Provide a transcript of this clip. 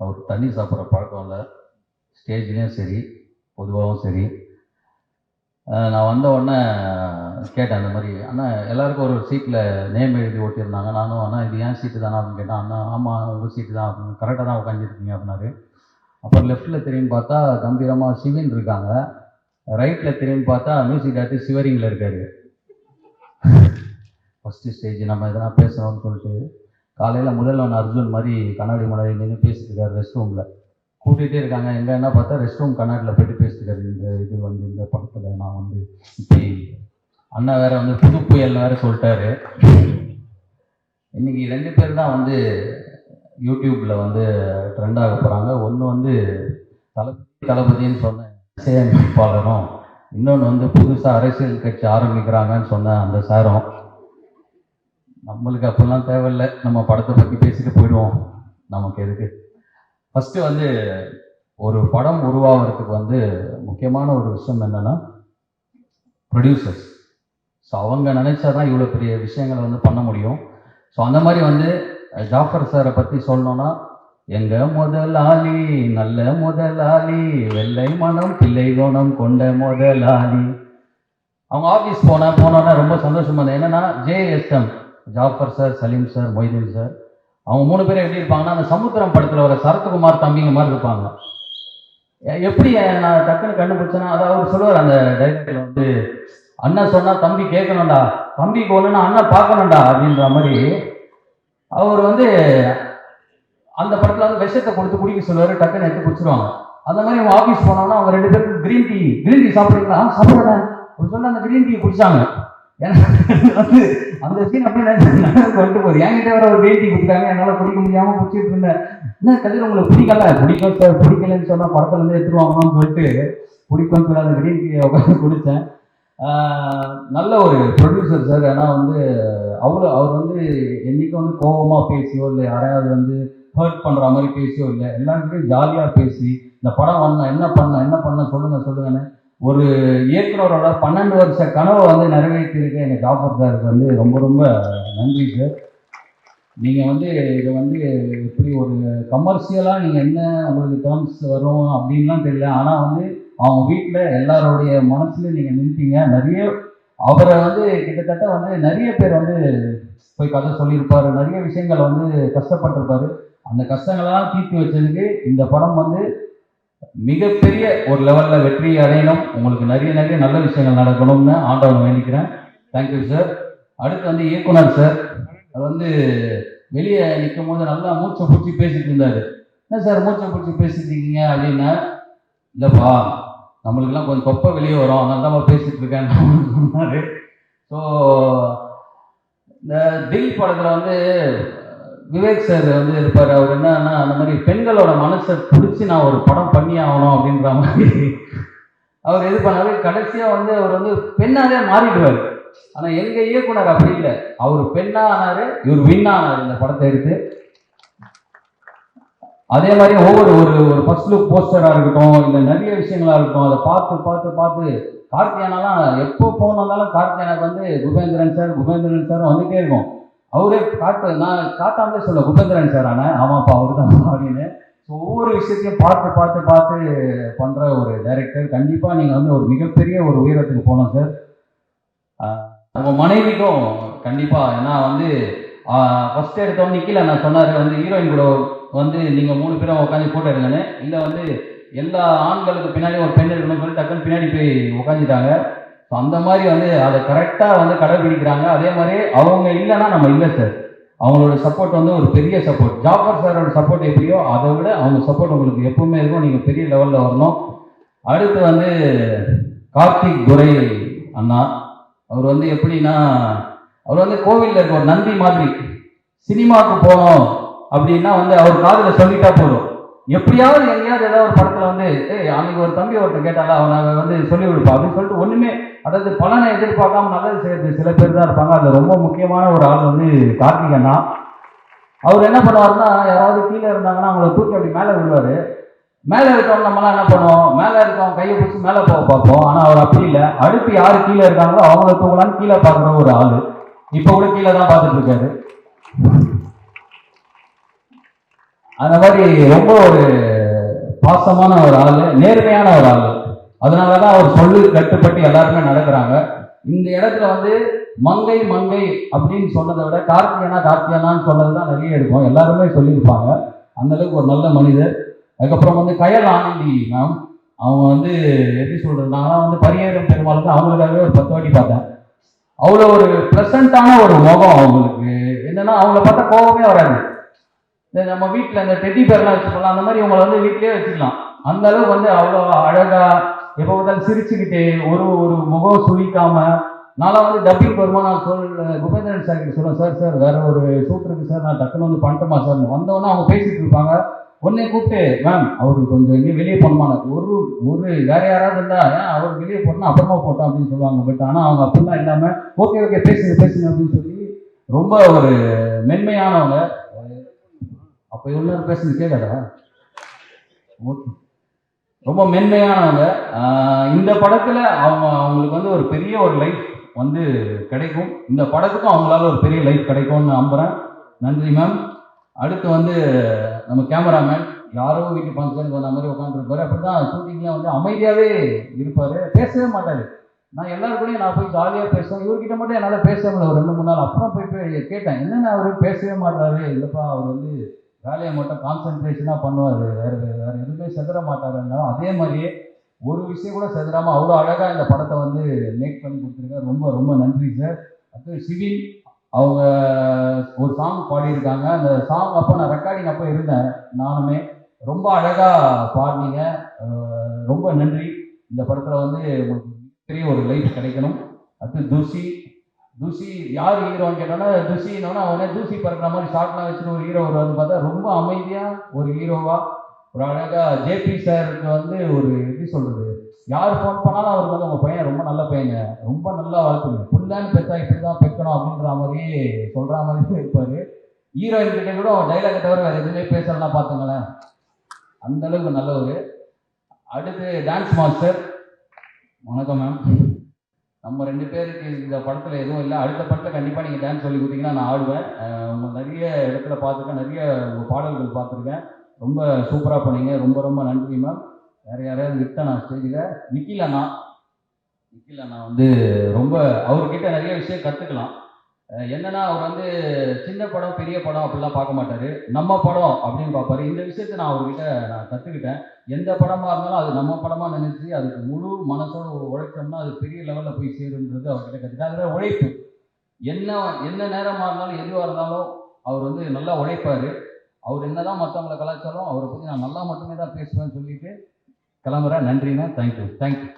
அவர் தண்ணி சாப்பிட்ற பழக்கம் இல்லை. ஸ்டேஜ்லேயும் சரி பொதுவாகவும் சரி. நான் வந்த உடனே கேட்டேன் அந்த மாதிரி அண்ணா எல்லாருக்கும் ஒரு சீட்டில் நேம் எழுதி ஓட்டியிருந்தாங்க நானும் அண்ணா இது ஏன் சீட்டு தானா? அப்படின்னு கேட்டேன். அண்ணா ஆமாம் உங்கள் சீட்டு தான். அப்படின்னு கரெக்டாக தான் உட்காந்துருக்கீங்க அப்படின்னாரு. அப்புறம் லெஃப்ட்டில் திரும்பி பார்த்தா கம்பீரமாக சிவின் இருக்காங்க. ரைட்டில் திரும்பி பார்த்தா மியூசிக் டேரக்டர் சிவரிங்கில் இருக்காரு. ஃபஸ்ட்டு ஸ்டேஜ் நம்ம எதனா பேசுகிறோம்னு சொல்லிட்டு காலையில் முதல்வன் அர்ஜுன் மாதிரி கண்ணாடி முன்னாடி நின்று பேசிட்டுருக்காரு ரெஸ்ட் ரூமில் கூட்டிகிட்டே இருக்காங்க. எங்கே என்ன பார்த்தா ரெஸ்ட் ரூம் கண்ணாடியில் போயிட்டு பேசிட்டுருக்காரு. இந்த இது வந்து இந்த படத்தில் நான் வந்து இப்படி அண்ணா வேற வந்து புது புயல் வேற சொல்லிட்டாரு. இன்னைக்கு ரெண்டு பேர் தான் வந்து யூடியூப்பில் வந்து ட்ரெண்ட் ஆக போகிறாங்க ஒன்று வந்து தளபதி தளபதின்னு சொன்ன இசையமைப்பாளரும் இன்னொன்று வந்து புதுசாக அரசியல் கட்சி ஆரம்பிக்கிறாங்கன்னு சொன்ன அந்த சாரும் நம்மளுக்கு அப்பெல்லாம் தேவையில்லை. நம்ம படத்தை பற்றி பேசிட்டு போயிடுவோம். நமக்கு எதுக்கு? ஃபஸ்ட்டு வந்து ஒரு படம் உருவாகிறதுக்கு வந்து முக்கியமான ஒரு விஷயம் என்னென்னா ப்ரொடியூசர்ஸ் ஸோ அவங்க நினைச்சா தான் இவ்வளோ பெரிய விஷயங்களை வந்து பண்ண முடியும். ஸோ அந்த மாதிரி வந்து ஜாஃபர் சாரை பற்றி சொல்லணும்னா எங்க முதலாளி நல்ல முதலாளி வெள்ளை மனம் பிள்ளை கோணம் கொண்ட முதலாளி. அவங்க ஆஃபீஸ் போனேன் போனோன்னா ரொம்ப சந்தோஷமா இருந்தேன் என்னன்னா JSM Jafar sir Salim sir Moideen sir அவங்க மூணு பேரும் எப்படி இருப்பாங்கன்னா அந்த சமுத்திரம் படத்தில் வர சரத்குமார் தம்பிங்க மாதிரி இருப்பாங்க. எப்படி நான் டக்குன்னு கண்டுபிடிச்சேன்னா அதாவது அவர் சொல்லுவார் அந்த டைரக்டர் வந்து அண்ணன் சொன்னால் தம்பி கேட்கணும்டா தம்பி ஒன்றுனா அண்ணன் பார்க்கணும்டா அப்படின்ற மாதிரி அவர் வந்து அந்த படத்தில் வந்து விஷத்தை கொடுத்து குடிக்க சொல்லுவார் டக்குன்னு எடுத்து குடிச்சிருவாங்க. அந்த மாதிரி அவங்க ஆஃபீஸ் போனோம்னா அவங்க ரெண்டு பேருக்கு கிரீன் டீ கிரீன் டீ சாப்பிடுறீங்களா "ஆ, சாப்பிடுறேன் ஒரு அந்த கிரீன் டீ குடிச்சாங்க. ஏன்னா வந்து அந்த சீன் அப்படியே சொல்லிட்டு கொண்டு போகுது. என்கிட்ட வர ஒரு கிரீன் டீ என்னால் பிடிக்க முடியாமல் குடிச்சிட்டு இருந்தேன். என்ன கதிர் உங்களுக்கு பிடிக்கல? பிடிக்கும் சார் பிடிக்கலன்னு சொன்னால் படத்துல இருந்து எடுத்துருவாங்கன்னு சொல்லிட்டு பிடிக்கும்னு சொல்லி அந்த கிரீன் உட்காந்து குடித்தேன் நல்ல ஒரு ப்ரொடியூசர் சார் ஏன்னா வந்து அவ்வளோ அவர் வந்து என்னைக்கும் வந்து கோபமாக பேசியோ இல்லை யாரையாவது வந்து ஹர்ட் பண்ணுற மாதிரி பேசியோ இல்லை எல்லாருக்கிட்டையும் ஜாலியாக பேசி இந்த படம் வந்தா என்ன பண்ண என்ன பண்ண சொல்லுங்க சொல்லுங்கன்னு ஒரு இயக்குனரோட பன்னெண்டு வருஷ கனவை வந்து நிறைவேற்றிருக்க எங்கள் ஆஃபர் சாருக்கு வந்து ரொம்ப ரொம்ப நன்றி சார் நீங்கள் வந்து இதை வந்து எப்படி ஒரு கமர்ஷியலாக நீங்கள் என்ன உங்களுக்கு டேர்ம்ஸ் வரும் அப்படின்லாம் தெரியல. ஆனால் வந்து அவங்க வீட்டில் எல்லாருடைய மனசுலையும் நீங்கள் நின்றுட்டீங்க நிறைய அவரை வந்து கிட்டத்தட்ட வந்து நிறைய பேர் வந்து போய் கதை சொல்லியிருப்பார். நிறைய விஷயங்கள் வந்து கஷ்டப்பட்டிருப்பாரு. அந்த கஷ்டங்களெல்லாம் தீர்த்து வச்சதுக்கு இந்த படம் வந்து மிகப்பெரிய ஒரு லெவலில் வெற்றி அடையணும். உங்களுக்கு நிறைய நிறைய நல்ல விஷயங்கள் நடக்கணும்னு ஆண்டவன் வேண்டிக்கிறேன். தேங்க்யூ சார் அடுத்து வந்து இயக்குனர் சார் அது வந்து வெளியே நிற்கும் போது நல்லா மூச்சை பிடிச்சி பேசிட்டு இருந்தார். என்ன சார் மூச்சை பிடிச்சி பேசிட்டு இருக்கீங்க அப்படின்னா இல்லைப்பா நம்மளுக்கெல்லாம் கொஞ்சம் தொப்பை வெளியே வரும். அதனால தான் பேசிட்டு இருக்கேன் சொன்னார். ஸோ இந்த தில் படத்தில் வந்து விவேக் சார் வந்து இருப்பார். அவர் என்னன்னா அந்த மாதிரி பெண்களோட மனசை பிடிச்சி நான் ஒரு படம் பண்ணி ஆகணும் அப்படின்ற மாதிரி. அவர் இது பண்ணாரு. கடைசியாக வந்து அவர் வந்து பெண்ணாலே மாறிடுவார். ஆனால் எங்கள் இயக்குனர் அப்படி இல்லை. அவர் பெண்ணா ஆனார் இவர் வின் ஆனார் இந்த படத்தை எடுத்து. அதே மாதிரி ஒவ்வொரு ஒரு ஒரு ஃபர்ஸ்ட் லுக் போஸ்டராக இருக்கட்டும் இல்லை நிறைய விஷயங்களா இருக்கட்டும் அதை பார்த்து பார்த்து பார்த்து கார்த்தியானாலாம் எப்போ ஃபோன் வந்தாலும் கார்த்தியானாக்கு வந்து குபேந்திரன் சார் குபேந்திரன் சார் வந்துட்டே இருக்கும். அவரே காட்டு நான் காட்டாமலே சொல்ல குபேந்திரன் சார் ஆனால் ஆமாப்பா அவரு தான் அப்படின்னு. ஸோ ஒவ்வொரு விஷயத்தையும் பார்த்து பார்த்து பார்த்து பண்ணுற ஒரு டைரக்டர் கண்டிப்பாக நீங்கள் வந்து ஒரு மிகப்பெரிய ஒரு உயரத்துக்கு போகணும் சார் உங்கள் மனைவிக்கும் கண்டிப்பாக ஏன்னா வந்து ஃபஸ்ட் எடுத்தோம் நிக்கில நான் சொன்னார் வந்து ஹீரோயின் கூட வந்து நீங்கள் மூணு பேரும் உட்காந்து போட்டோ எடுங்கன்னு. இல்லை வந்து எல்லா ஆண்களுக்கு பின்னாடி ஒரு பெண் எடுக்கணும்னு சொல்லி டக்குன்னு பின்னாடி போய் உட்காந்துட்டாங்க. அந்த மாதிரி வந்து அதை கரெக்டாக வந்து கடைபிடிக்கிறாங்க அதே மாதிரி அவங்க இல்லைன்னா நம்ம இல்லை சார் அவங்களோட சப்போர்ட் வந்து ஒரு பெரிய சப்போர்ட் ஜாஃபர் சாரோட சப்போர்ட் எப்படியோ அதை விட அவங்க சப்போர்ட் உங்களுக்கு எப்பவுமே இருக்கும். நீங்கள் பெரிய லெவலில் வரணும். அடுத்து வந்து கார்த்திக் துரை அண்ணா. அவர் வந்து எப்படின்னா அவர் வந்து கோவிலில் இருக்க ஒரு நந்தி மாதிரி சினிமாவுக்கு போகணும் அப்படின்னா வந்து அவர் காதில் சொல்லிட்டா போதும். எப்படியாவது எங்கேயாவது ஏதாவது ஒரு படத்துல வந்து ஏய் அன்னைக்கு ஒரு தம்பி ஒருத்தன் கேட்டால அவனை வந்து சொல்லி கொடுப்பா அப்படின்னு சொல்லிட்டு ஒண்ணுமே அதாவது பலனை எதிர்பார்க்காம நல்லது செய்யறது சில பேர் தான் இருப்பாங்க. அதுல ரொம்ப முக்கியமான ஒரு ஆள் வந்து கார்த்திக் அண்ணா. அவர் என்ன பண்ணுவாருன்னா யாராவது கீழே இருந்தாங்கன்னா அவங்கள தூக்கி அப்படி மேலே விடுவாரு. மேலே இருக்கவங்க நம்மளாம் என்ன பண்ணுவோம்? மேலே இருக்கவங்க கையை பிடிச்சி மேலே போக பார்ப்போம். ஆனால் அவர் அப்படி இல்லை. அடுத்து யார் கீழே இருக்காங்களோ அவங்கள தூங்கலான்னு கீழே பார்க்குற ஒரு ஆள். இப்போ கூட கீழே தான் பார்த்துட்டு இருக்காரு. அந்த மாதிரி ரொம்ப ஒரு பாசமான ஒரு ஆள் நேர்மையான ஒரு ஆள். அதனால தான் அவர் சொல்லு கட்டுப்பட்டு எல்லாருமே நடக்கிறாங்க. இந்த இடத்துல வந்து மங்கை மங்கை அப்படின்னு சொன்னதை விட கார்த்தியானா கார்த்தியானான்னு சொன்னது தான் நிறைய இருக்கும். எல்லாருமே சொல்லியிருப்பாங்க. அந்த அளவுக்கு ஒரு நல்ல மனிதர். அதுக்கப்புறம் வந்து கயல் ஆனந்தி மேம். அவங்க வந்து எப்படி சொல்றது? நான் வந்து பரியேறும் பெருமாளுக்கு அவங்களுக்காகவே ஒரு பத்து வாட்டி பார்த்தேன். அவ்வளோ ஒரு ப்ளசண்ட்டான ஒரு முகம் அவங்களுக்கு. என்னன்னா அவங்கள பார்த்தா கோபமே வராது. இந்த நம்ம வீட்டில் இந்த டெட்டி பேர்லாம் வச்சுக்கலாம் அந்த மாதிரி உங்களை வந்து வீட்லயே வச்சுக்கலாம். அந்த அளவுக்கு வந்து அவ்வளோ அழகா எப்போ பார்த்தாலும் சிரிச்சுக்கிட்டே ஒரு ஒரு முகம் சுழிக்காம நான்லாம் வந்து டப்பிங் வருமா நான் சொல் குபேந்திரன் சார் கிட்ட சொல்லுவேன் சார் சார் வேற ஒரு ஷூட் இருக்கு சார் நான் டக்குன்னு வந்து பண்ணிட்டோமா சார் வந்தவொடனே அவங்க பேசிட்டு இருப்பாங்க. உடனே கூப்பிட்டு மேம் அவரு கொஞ்சம் எங்கேயும் வெளியே போனமான ஒரு ஒரு வேற யாராவது இருந்தா ஏன் அவர் வெளியே போட்டோம் அப்புறமா போட்டோம் அப்படின்னு சொல்லுவாங்க. பட் ஆனால் அவங்க அப்படிலாம் இல்லாமல் ஓகே ஓகே பேசுங்க பேசுங்க அப்படின்னு சொல்லி ரொம்ப ஒரு மென்மையானவங்க. அப்போ இவ்வளோ நேரம் பேசுறது கேட்காதா ஓகே ரொம்ப மென்மையானவங்க. இந்த படத்தில் அவங்க அவங்களுக்கு வந்து ஒரு பெரிய ஒரு லைஃப் வந்து கிடைக்கும். இந்த படத்துக்கும் அவங்களால ஒரு பெரிய லைஃப் கிடைக்கும்னு நம்புகிறேன் நன்றி மேம் அடுத்து வந்து நம்ம கேமராமேன் யாரோ வீட்டு ஃபங்க்ஷனுக்கு வந்த மாதிரி உட்காந்துருப்பாரு அப்படிதான் ஷூட்டிங்ல வந்து அமைதியாகவே இருப்பார். பேசவே மாட்டார். நான் எல்லாருக்கூடையும் நான் போய் ஜாலியாக பேசுவேன். இவர்கிட்ட மட்டும் என்னால் பேச முடியல. ஒரு ரெண்டு மூணு நாள் அப்புறம் போய் போய் கேட்டேன். என்னென்ன அவர்? பேசவே மாட்டாரு. இல்லைப்பா அவர் வந்து வேலையை மட்டும் கான்சென்ட்ரேஷனாக பண்ணுவார். வேறு வேறு எதுவுமே செதற மாட்டாருன்னா அதே மாதிரியே ஒரு விஷயம் கூட செதறாமல் அவ்வளோ அழகாக இந்த படத்தை வந்து மேக் பண்ணி கொடுத்துருக்காரு. ரொம்ப ரொம்ப நன்றி சார் அடுத்து சிவின் அவங்க ஒரு சாங் பாடியிருக்காங்க. அந்த சாங் அப்போ நான் ரெக்கார்டிங் அப்போ இருந்தேன். நானுமே ரொம்ப அழகாக பாடினீங்க. ரொம்ப நன்றி. இந்த படத்தில் வந்து உங்களுக்கு பெரிய ஒரு லைஃப் கிடைக்கணும். அடுத்து தூசி தூசி யார் ஹீரோன்னு கேட்டோன்னா தூசினோன்னா அவனே தூசி பறக்கிற மாதிரி ஷார்ட்லாம் வச்சுட்டு ஒரு ஹீரோ வருவான்னு பார்த்தா ரொம்ப அமைதியாக ஒரு ஹீரோவா ஒரு அழகா ஜேபி சாருக்கு வந்து ஒரு எப்படி சொல்றது? யார் ஃபோன் பண்ணாலும் அவருக்கு வந்து உங்கள் பையன் ரொம்ப நல்ல பையங்க. ரொம்ப நல்லா வளர்த்துங்க புல்லான்னு பெத்தா இப்படி தான் பெக்கணும் அப்படின்ற மாதிரியே சொல்கிற மாதிரி இருப்பார். ஹீரோயின் கிட்ட கூட அவன் டைலாக் தவிர வேறு எதுவுமே பேசலாம் பார்த்துங்களேன். அந்த அளவுக்கு நல்லவர். அடுத்து டான்ஸ் மாஸ்டர் வணக்கம் மேம் நம்ம ரெண்டு பேருக்கு இந்த படத்தில் எதுவும் இல்லை. அடுத்த படத்தில் கண்டிப்பாக நீங்கள் டான்ஸ் சொல்லி கொடுத்தீங்கன்னா நான் ஆடுவேன். உங்கள் நிறைய இடத்துல பார்த்துருக்கேன். நிறைய உங்கள் பாடல்கள் பார்த்துருக்கேன். ரொம்ப சூப்பராக பண்ணீங்க. ரொம்ப ரொம்ப நன்றி மேம் வேறு யாரையாவது விட்டா நான் ஸ்டேஜில். நிக்கில் அண்ணா. நிக்கில் அண்ணா வந்து ரொம்ப அவர்கிட்ட நிறைய விஷயம் கற்றுக்கலாம் என்னன்னா அவர் வந்து சின்ன படம் பெரிய படம் அப்படிலாம் பார்க்க மாட்டாரு. நம்ம படம் அப்படின்னு பார்ப்பாரு. இந்த விஷயத்தை நான் அவர்கிட்ட நான் கற்றுக்கிட்டேன் எந்த படமாக இருந்தாலும் அது நம்ம படமாக நினைச்சு அதுக்கு முழு மனசோட உழைச்சோம்னா அது பெரிய லெவலில் போய் சேருன்றது அவர்கிட்ட கற்றுக்கிட்டேன் அதில் உழைப்பு. என்ன என்ன நேரமாக இருந்தாலும் எதுவாக இருந்தாலும் அவர் வந்து நல்லா உழைப்பார். அவர் என்னதான் மற்றவங்களை கலாச்சாரம் அவரை பற்றி நான் நல்லா மட்டுமே தான் பேசுவேன்னு சொல்லிட்டு கிளம்புறேன். நன்றிண்ணா தேங்க்யூ தேங்க்யூ